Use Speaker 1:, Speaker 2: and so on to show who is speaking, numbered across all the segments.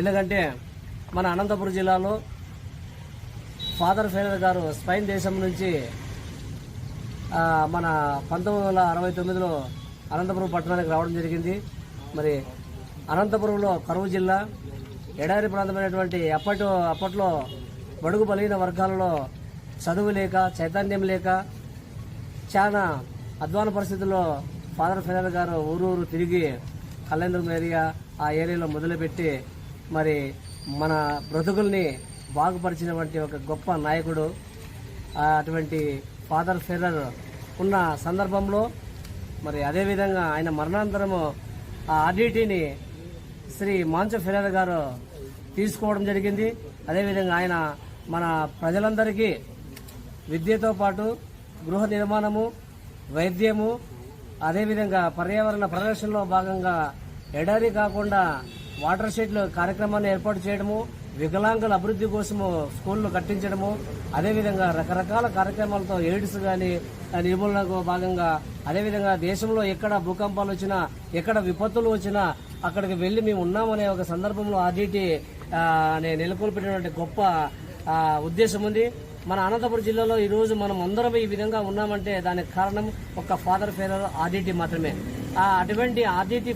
Speaker 1: ఎందుకంటే మన అనంతపురం జిల్లాలో ఫాదర్ ఫెయిలర్ గారు స్పెయిన్ దేశం నుంచి మన పంతొమ్మిది వందల అరవై తొమ్మిదిలో అనంతపురం పట్టణానికి రావడం జరిగింది. మరి అనంతపురంలో కరువు జిల్లా ఎడారి ప్రాంతమైనటువంటి అప్పటి అప్పట్లో బడుగు బలహీన వర్గాలలో చదువు లేక చైతన్యం లేక చాలా అధ్వాన పరిస్థితుల్లో ఫాదర్ ఫెదర్ గారు ఊరూరు తిరిగి కళ్యాణం ఏరియా ఆ ఏరియాలో మొదలుపెట్టి మరి మన బ్రతుకుల్ని బాగుపరిచినటువంటి ఒక గొప్ప నాయకుడు అటువంటి ఫాదర్ ఫెర్రర్ ఉన్న సందర్భంలో మరి అదేవిధంగా ఆయన మరణాంతరము ఆ ఆర్డీటీని శ్రీ మాంచ ఫెర్రర్ గారు తీసుకోవడం జరిగింది. అదేవిధంగా ఆయన మన ప్రజలందరికీ విద్యతో పాటు గృహ నిర్మాణము వైద్యము అదేవిధంగా పర్యావరణ పరిరక్షణలో భాగంగా ఎడారి కాకుండా వాటర్ షెడ్లు కార్యక్రమాన్ని ఏర్పాటు చేయడము వికలాంగుల అభివృద్ధి కోసము స్కూళ్ళు కట్టించడము అదేవిధంగా రకరకాల కార్యక్రమాలతో ఎయిడ్స్ కానీ నిర్మూలనకు భాగంగా అదేవిధంగా దేశంలో ఎక్కడ భూకంపాలు వచ్చినా ఎక్కడ విపత్తులు వచ్చినా అక్కడికి వెళ్ళి మేము ఉన్నామనే ఒక సందర్భంలో ఆర్డీటీ నెలకొల్పినటువంటి గొప్ప ఉద్దేశం ఉంది. మన అనంతపురం జిల్లాలో ఈరోజు మనం అందరం ఈ విధంగా ఉన్నామంటే దానికి కారణం ఒక ఫాదర్ ఫెయిలర్ ఆర్డిటీ మాత్రమే. అటువంటి ఆర్డిటీ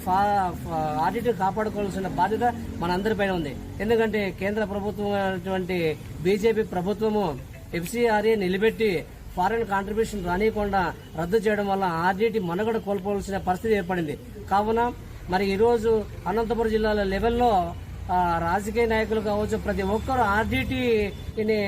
Speaker 1: ఆర్డిటీ కాపాడుకోవాల్సిన బాధ్యత మనందరిపైన ఉంది. ఎందుకంటే కేంద్ర ప్రభుత్వం అటువంటి బీజేపీ ప్రభుత్వము ఎఫ్సీఆర్ఏ నిలబెట్టి ఫారెన్ కాంట్రిబ్యూషన్ రానియకుండా రద్దు చేయడం వల్ల ఆర్డిటీ మనుగడ కోల్పోవలసిన పరిస్థితి ఏర్పడింది. కావున మరి ఈరోజు అనంతపురం జిల్లాల లెవెల్లో రాజకీయ నాయకులు కావచ్చు ప్రతి ఒక్కరు ఆర్డీటీని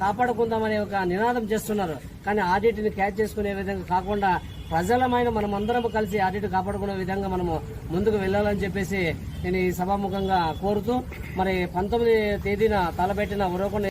Speaker 1: కాపాడుకుందామనే ఒక నినాదం చేస్తున్నారు. కానీ ఆర్డీటీని క్యాచ్ చేసుకునే విధంగా కాకుండా ప్రజలమైన మనం అందరం కలిసి అటు కాపాడుకునే విధంగా మనము ముందుకు వెళ్ళాలని చెప్పేసి నేను ఈ సభాముఖంగా కోరుతూ మరి పంతొమ్మిది తేదీన తలపెట్టిన ఉరవకొండ